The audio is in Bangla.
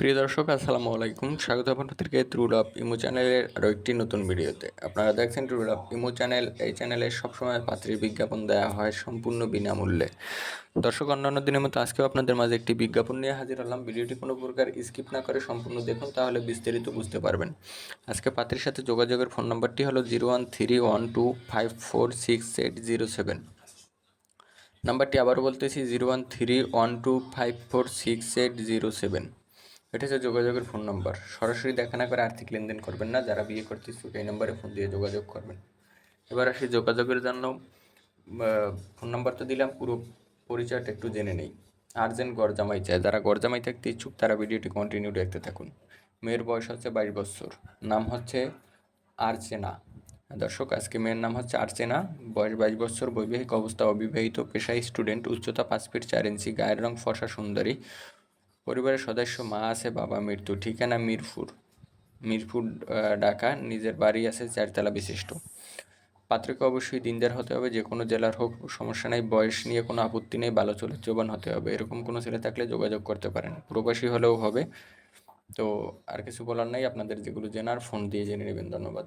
প্রিয় দর্শক, আসসালামু আলাইকুম। স্বাগত আপনাদেরকে ট্রুল অফ ইমো চ্যানেলের আরও একটি নতুন ভিডিওতে। আপনারা দেখছেন ট্রুল অফ ইমো চ্যানেল এই চ্যানেলে সবসময় পাত্রীর বিজ্ঞাপন দেওয়া হয় সম্পূর্ণ বিনামূল্যে। দর্শক, অন্যান্য দিনের মতো আজকেও আপনাদের মাঝে একটি বিজ্ঞাপন নিয়ে হাজির হলাম। ভিডিওটি কোনো প্রকার স্কিপ না করে সম্পূর্ণ দেখুন, তাহলে বিস্তারিত বুঝতে পারবেন। আজকে পাত্রীর সাথে যোগাযোগের ফোন নম্বরটি হলো zero one three one two five four six eight zero seven. নাম্বারটি আবারও বলতেছি, zero one three one two five four six eight zero seven. এটা হচ্ছে যোগাযোগের ফোন নাম্বার। সরাসরি দেখা না করে আর্থিক লেনদেন করবেন না, যারা বিয়ে করতে ইচ্ছুক এই নাম্বারে ফোন দিয়ে যোগাযোগ করবেন। এবার আসি যোগাযোগের জন্য। ফোন নাম্বার তো দিলাম, পুরো পরিচয়টা একটু জেনে নেই। আর্জেন্ট গরজামাই চায় যারা গরজামাই থাকতে ইচ্ছুক, তারা ভিডিওটি কন্টিনিউ দেখতে থাকুন। মেয়ের বয়স হচ্ছে বাইশ বছর। নাম হচ্ছে আর্চেনা। দর্শক, আজকে মেয়ের নাম হচ্ছে আর্চেনা। বয়স বাইশ বছর, বৈবাহিক অবস্থা অবিবাহিত। পেশায় স্টুডেন্ট উচ্চতা পাঁচ ফিট চার ইঞ্চি গায়ের রং ফসা সুন্দরী। পরিবারের সদস্য মা আছে, বাবা মৃত্যু। ঠিকানা মিরপুর। মিরপুর ঢাকা। নিজের বাড়ি আছে চারতলা বিশিষ্ট। পাত্রকে অবশ্যই দিনদার হতে হবে, যে কোনো জেলার হোক, সমস্যা নেই। বয়স নিয়ে কোনো আপত্তি নেই, ভালো চলে জবান হতে হবে। এরকম কোনো ছেলে থাকলে যোগাযোগ করতে পারেন। প্রবাসী হলেও হবে। তো আর কিছু বলার নাই, আপনাদের যেগুলো জেনার, ফোন দিয়ে জেনে নেবেন। ধন্যবাদ।